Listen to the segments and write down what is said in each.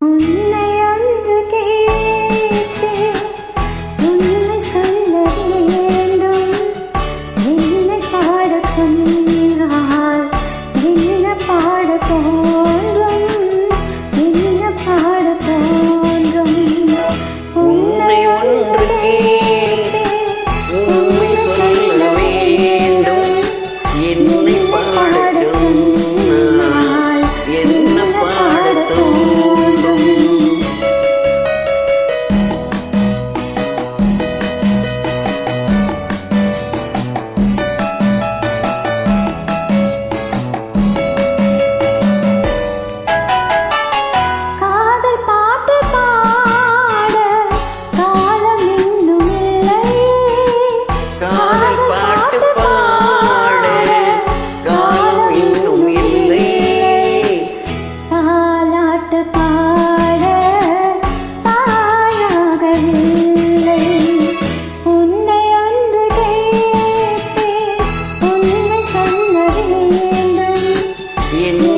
嗯。காதல் பாட்டு பாடு. காலம் இன்னும் இல்லை. தாலாட்டு பாட தாயாக இல்லை. என்ன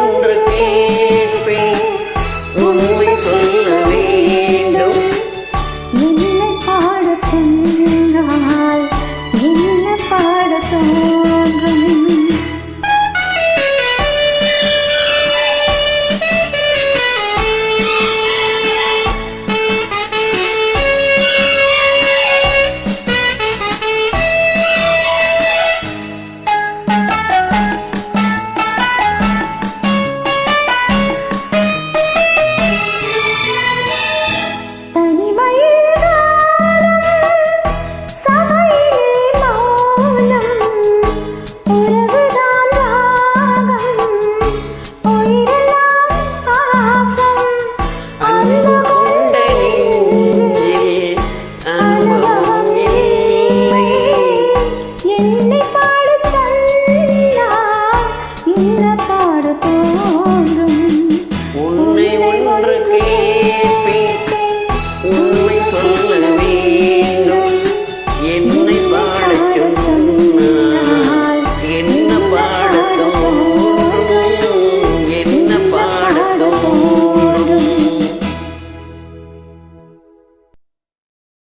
ஒன்றுக்கு